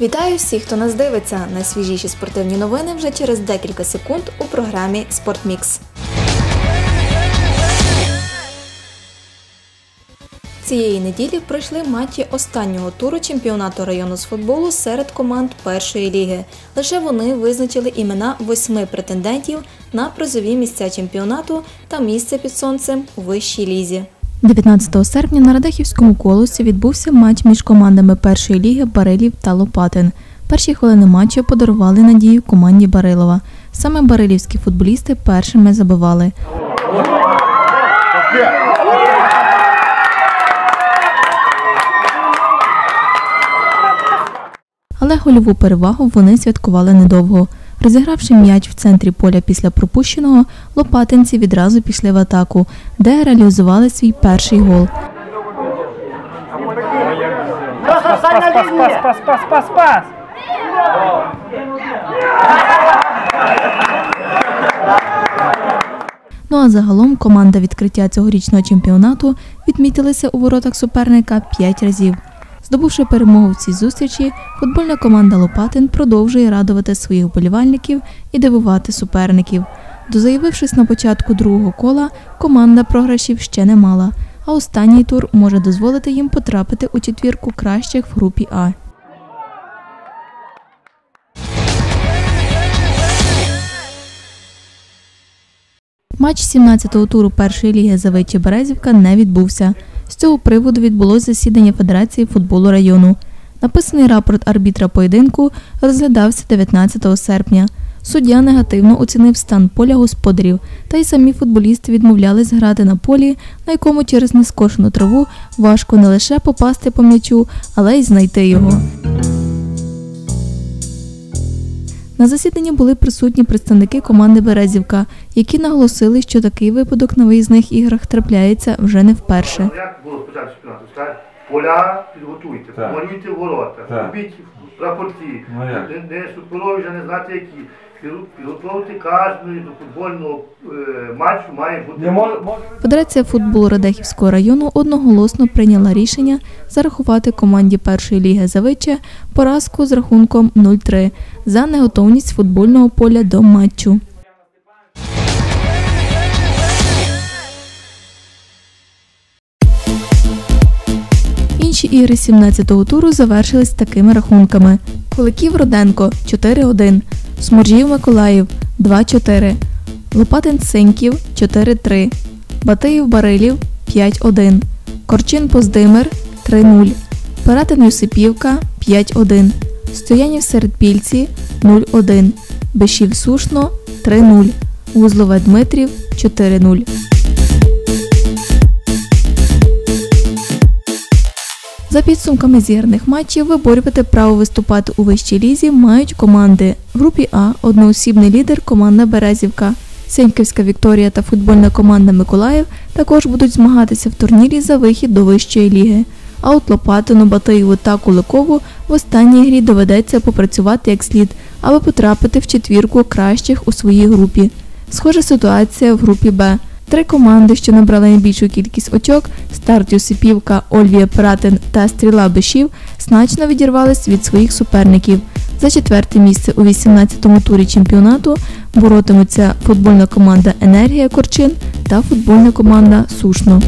Вітаю всіх, хто нас дивиться. Найсвіжіші спортивні новини вже через декілька секунд у програмі Спортмікс. Цієї неділі пройшли матчі останнього туру чемпіонату району з футболу серед команд першої ліги. Лише вони визначили імена восьми претендентів на призові місця чемпіонату та місце під сонцем у вищій лізі. 19 серпня на Радехівському колосі відбувся матч між командами першої ліги Барилів та Лопатин. Перші хвилини матчу подарували надію команді Барилова. Саме барилівські футболісти першими забивали. Але гольову перевагу вони святкували недовго. Розігравши м'яч в центрі поля після пропущеного, лопатинці відразу пішли в атаку, де реалізували свій перший гол. Ну а загалом команда відкриття цьогорічного чемпіонату відмітилася у воротах суперника 5 разів. Здобувши перемогу в цій зустрічі, футбольна команда Лопатин продовжує радувати своїх вболівальників і дивувати суперників. Дозаявившись на початку другого кола, команда програшів ще не мала, а останній тур може дозволити їм потрапити у четвірку кращих в групі А. Матч 17-го туру першої ліги Завиття Березівка не відбувся. З цього приводу відбулося засідання Федерації футболу району. Написаний рапорт арбітра поєдинку розглядався 19 серпня. Суддя негативно оцінив стан поля господарів, та й самі футболісти відмовлялись грати на полі, на якому через нескошену траву важко не лише попасти по м'ячу, але й знайти його. На засіданні були присутні представники команди Березівка, які наголосили, що такий випадок на виїзних іграх трапляється вже не вперше. Як було спочатку чемпіонату? Поля підготуйте, Так. помалюйте ворота, Так. робіть рапорти, Ну як? не, не суперові вже не знати які. Підготу- Підготовити кожного до футбольного е, матчу має бути. Не може, може Федерація футболу Радехівського району одноголосно прийняла рішення зарахувати команді першої ліги Завича поразку з рахунком 0-3 за неготовність футбольного поля до матчу. Ігри 17-го туру завершились такими рахунками: Куликів Роденко 4-1, Сморжів Миколаїв 2-4, Лопатин Синьків 4-3, Батиїв Барилів 5-1, Корчин Поздимир 3-0, Перетин Юсипівка 5-1, Стоянів Середпільці 0-1, Бешів Сушно 3-0, Вузлове Дмитрів 4-0. За підсумками зіграних матчів виборювати право виступати у вищій лізі мають команди. В групі А одноосібний лідер команда Березівка. Сеньківська Вікторія та футбольна команда Миколаїв також будуть змагатися в турнірі за вихід до вищої ліги. А от Лопатину, Батиєву та Куликову в останній грі доведеться попрацювати як слід, аби потрапити в четвірку кращих у своїй групі. Схожа ситуація в групі Б. Три команди, що набрали найбільшу кількість очок старт Юсипівка, Ольвія Пратин та Стріла Бешів, значно відірвались від своїх суперників. За четверте місце у 18-му турі чемпіонату боротимуться футбольна команда Енергія Корчин та футбольна команда Сушно.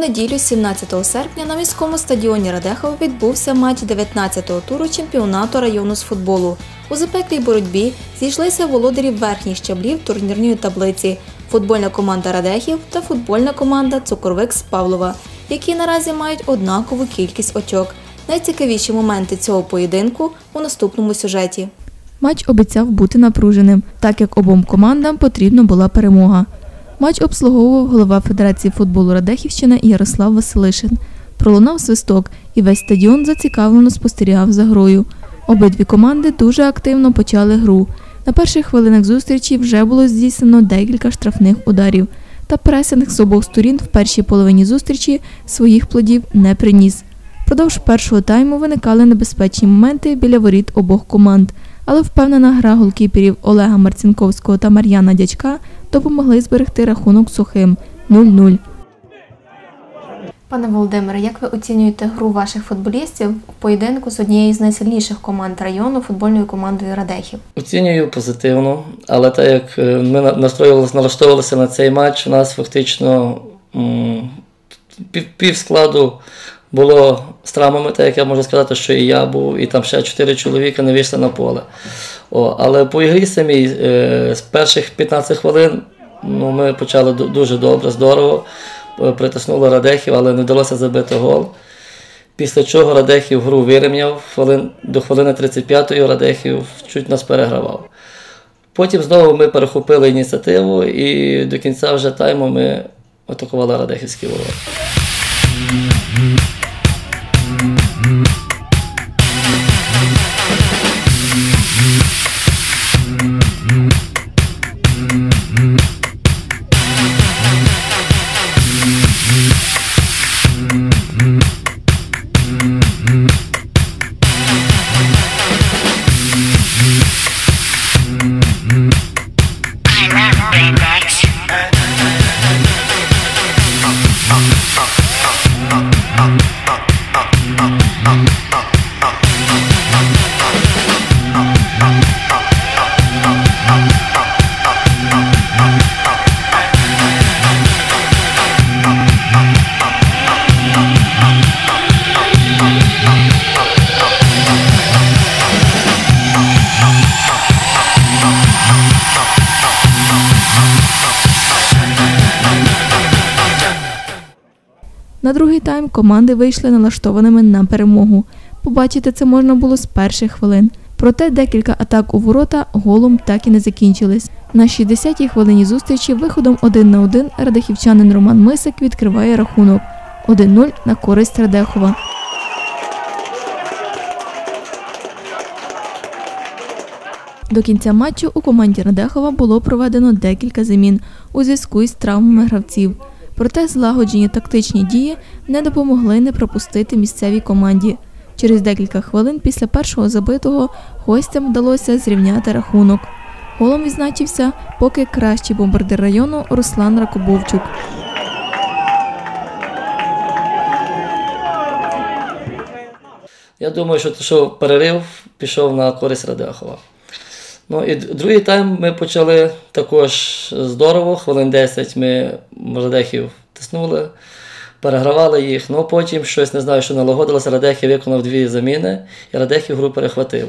Неділю, 17 серпня, на міському стадіоні Радехова відбувся матч 19-го туру чемпіонату району з футболу. У запеклій боротьбі зійшлися володарі верхніх щаблів турнірної таблиці футбольна команда Радехів та футбольна команда Цукровик з Павлова, які наразі мають однакову кількість очок. Найцікавіші моменти цього поєдинку у наступному сюжеті. Матч обіцяв бути напруженим, так як обом командам потрібна була перемога. Матч обслуговував голова Федерації футболу Радехівщина Ярослав Василишин. Пролунав свисток, і весь стадіон зацікавлено спостерігав за грою. Обидві команди дуже активно почали гру. На перших хвилинах зустрічі вже було здійснено декілька штрафних ударів. Та пресинг з обох сторін в першій половині зустрічі своїх плодів не приніс. Продовж першого тайму виникали небезпечні моменти біля воріт обох команд, але впевнена гра голкіперів Олега Марцінковського та Мар'яна Дячка допомогли зберегти рахунок сухим 0-0. Пане Володимире, як ви оцінюєте гру ваших футболістів в поєдинку з однією з найсильніших команд району футбольною командою Радехів? Оцінюю позитивно, але так як е, ми на- настроювалися, налаштовувалися на цей матч, у нас фактично пів, пів складу було з травмами, так як я можу сказати, що і я був, і там ще чотири чоловіка не вийшли на поле. О, але по ігрі самій е, з перших 15 хвилин ну, ми почали дуже добре, здорово. Е, Притиснули Радехів, але не вдалося забити гол. Після чого Радехів гру вирівняв до хвилини 35-ї Радехів чуть нас перегравав. Потім знову ми перехопили ініціативу і до кінця вже тайму ми атакували Радехівські ворота. Команди вийшли налаштованими на перемогу. Побачити це можна було з перших хвилин. Проте декілька атак у ворота голом так і не закінчились. На 60-й хвилині зустрічі виходом 1 на 1 радехівчанин Роман Мисик відкриває рахунок 1-0 на користь Радехова. До кінця матчу у команді Радехова було проведено декілька замін у зв'язку із травмами гравців. Проте злагоджені тактичні дії не допомогли не пропустити місцевій команді. Через декілька хвилин після першого забитого гостям вдалося зрівняти рахунок. Голом відзначився поки кращий бомбардир району Руслан Ракобовчук. Я думаю, що, що перерив пішов на користь Радехова. Ну і другий тайм ми почали також здорово. Хвилин 10 ми Радехів тиснули, перегравали їх. Ну потім щось не знаю, що налагодилося. Радехів виконав дві заміни, і Радехів гру перехватив.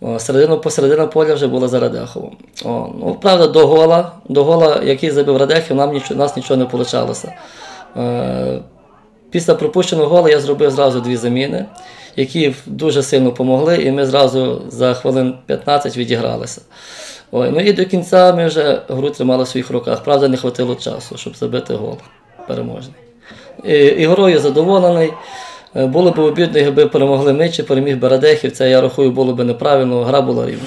О, середину посередина поля вже була за Радеховим. О, ну, правда, до гола, до гола, який забив Радехів, нам нічого, нас нічого не вийшло. Після пропущеного гола я зробив зразу дві заміни, які дуже сильно допомогли, і ми зразу за хвилин 15 відігралися. Ой, ну і до кінця ми вже гру тримали в своїх руках. Правда, не вистачило часу, щоб забити гол переможний. І, і грою задоволений. Е, Було б обідно, якби перемогли ми чи переміг Бередехів. Це я рахую, було б неправильно, гра була рівна.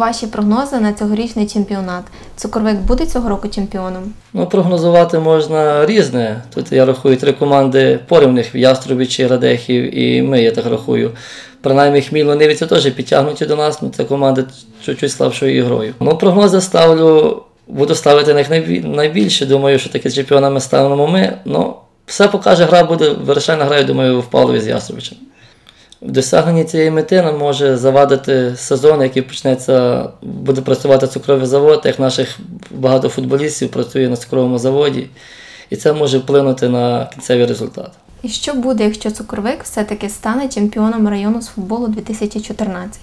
Ваші прогнози на цьогорічний чемпіонат? Цукровик буде цього року чемпіоном? Ну, прогнозувати можна різне. Тут я рахую три команди порівних Яструбичі, Радехів і ми, я так рахую. Принаймні Хміло-Нивиця теж підтягнуті до нас, ну це команда чуть-чуть слабшою ігрою. Ну, прогнози ставлю, буду ставити на них найбільше. Думаю, що таки чемпіонами станемо ми. Ну, все покаже, гра буде вирішальна гра, я думаю, в Павлові з Ясовичем. В досягненні цієї мети нам може завадити сезон, який почнеться, буде працювати цукровий завод, як наших багато футболістів працює на цукровому заводі, і це може вплинути на кінцевий результат. І що буде, якщо цукровик все-таки стане чемпіоном району з футболу 2014?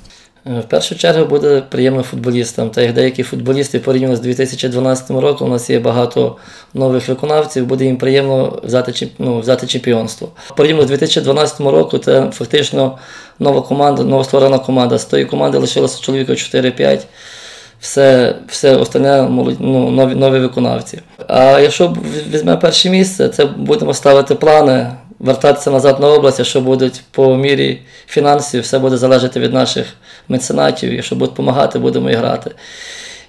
Е, В першу чергу буде приємно футболістам. Та як деякі футболісти порівняно з 2012 роком, у нас є багато нових виконавців, буде їм приємно взяти, ну, взяти чемпіонство. Порівняно з 2012 року це фактично нова команда, новостворена команда. З тої команди лишилося чоловіка 4-5. Все, все остальне ну, нові, нові виконавці. А якщо візьме перше місце, це будемо ставити плани, вертатися назад на область, якщо будуть по мірі фінансів, все буде залежати від наших меценатів. Якщо будуть допомагати, будемо і грати.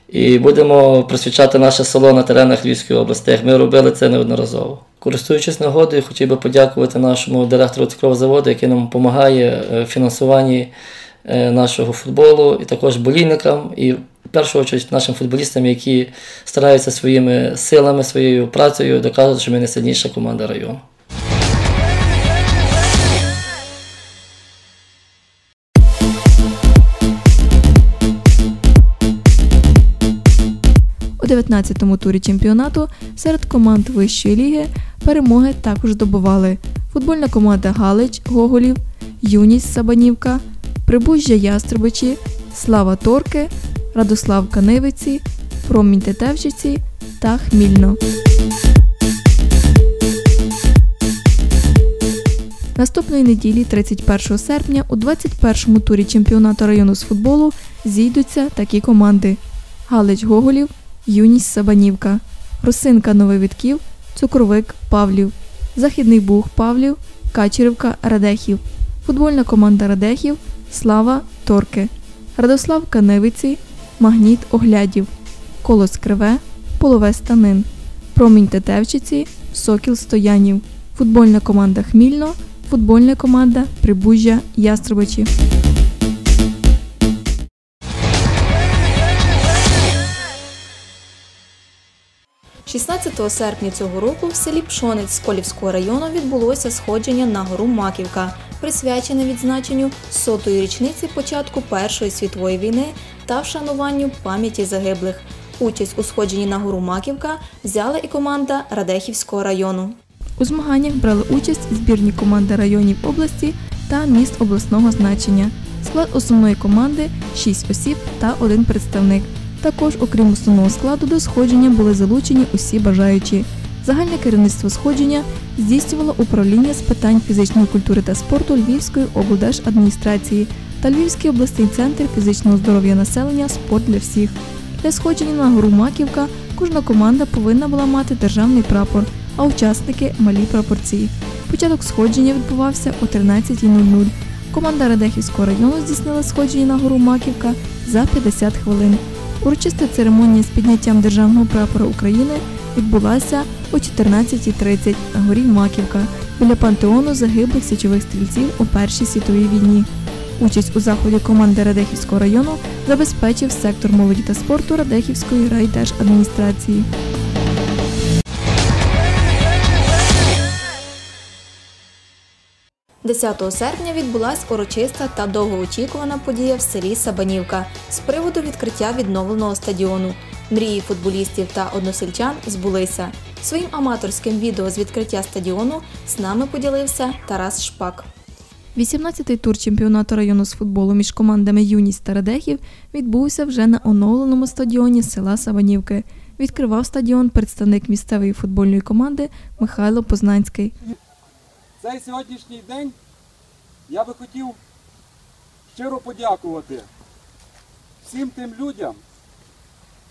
І будемо просвічати наше село на теренах Львівської області, як ми робили це неодноразово. Користуючись нагодою, хотів би подякувати нашому директору цукрового заводу, який нам допомагає е, в фінансуванні е, нашого футболу, і також болільникам, і в першу чергу нашим футболістам, які стараються своїми силами, своєю працею доказувати, що ми найсильніша команда району. 19-му турі чемпіонату серед команд вищої ліги перемоги також здобували футбольна команда Галич Гоголів, Юність Сабанівка, Прибужжя Ястребичі, Слава Торки, Радослав Канивиці, Промінь Тетевчиці та Хмільно. Наступної неділі, 31 серпня, у 21-му турі чемпіонату району з футболу зійдуться такі команди: Галич Гоголів, Юність Сабанівка, Росинка Нововідків, Цукровик Павлів, Західний Буг Павлів, Качерівка Радехів, футбольна команда Радехів, Слава Торки, Радослав Каневиці, Магніт Оглядів, Колос Криве, Полове Станин, Промінь Тетевчиці, Сокіл Стоянів, футбольна команда Хмільно, футбольна команда Прибужжя Ястребичі. – 16 серпня цього року в селі Пшонець Сколівського району відбулося сходження на гору Маківка, присвячене відзначенню сотої річниці початку Першої світової війни та вшануванню пам'яті загиблих. Участь у сходженні на гору Маківка взяла і команда Радехівського району. У змаганнях брали участь збірні команди районів області та міст обласного значення. Склад основної команди 6 осіб та один представник. Також, окрім основного складу, до сходження були залучені усі бажаючі. Загальне керівництво сходження здійснювало управління з питань фізичної культури та спорту Львівської облдержадміністрації та Львівський обласний центр фізичного здоров'я населення Спорт для всіх. Для сходження на гору Маківка кожна команда повинна була мати державний прапор, а учасники малі прапорці. Початок сходження відбувався о 13.00. Команда Радехівського району здійснила сходження на гору Маківка за 50 хвилин. Урочиста церемонія з підняттям державного прапора України відбулася о 14.30 на горі Маківка біля пантеону загиблих січових стрільців у Першій світовій війні. Участь у заході команди Радехівського району забезпечив сектор молоді та спорту Радехівської райдержадміністрації. – 10 серпня відбулася урочиста та довгоочікувана подія в селі Сабанівка з приводу відкриття відновленого стадіону. Мрії футболістів та односельчан збулися. Своїм аматорським відео з відкриття стадіону з нами поділився Тарас Шпак. 18-й тур чемпіонату району з футболу між командами Юність та Радехів відбувся вже на оновленому стадіоні села Саванівки. Відкривав стадіон представник місцевої футбольної команди Михайло Познанський. Цей сьогоднішній день я би хотів щиро подякувати всім тим людям,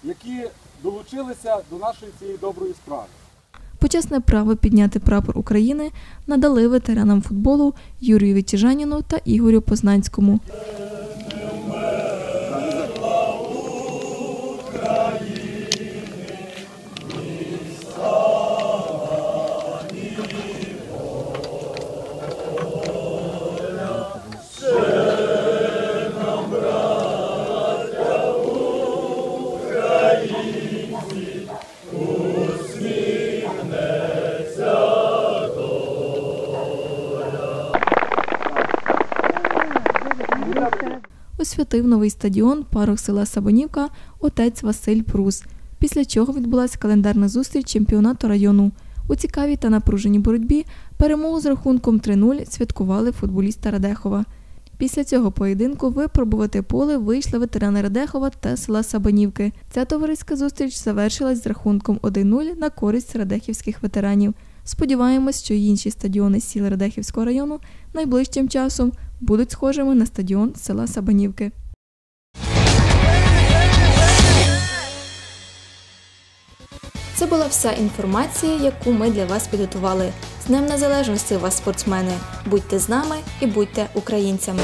які долучилися до нашої цієї доброї справи. Почесне право підняти прапор України надали ветеранам футболу Юрію Вітіжаніну та Ігорю Познанському. Освятив новий стадіон парох села Сабонівка отець Василь Прус. Після чого відбулася календарна зустріч чемпіонату району. У цікавій та напруженій боротьбі перемогу з рахунком 3-0 святкували футболісти Радехова. Після цього поєдинку випробувати поле вийшли ветерани Радехова та села Сабанівки. Ця товариська зустріч завершилась з рахунком 1-0 на користь радехівських ветеранів. Сподіваємось, що інші стадіони сіл Радехівського району найближчим часом будуть схожими на стадіон села Сабанівки. Це була вся інформація, яку ми для вас підготували. З Днем Незалежності вас, спортсмени! Будьте з нами і будьте українцями!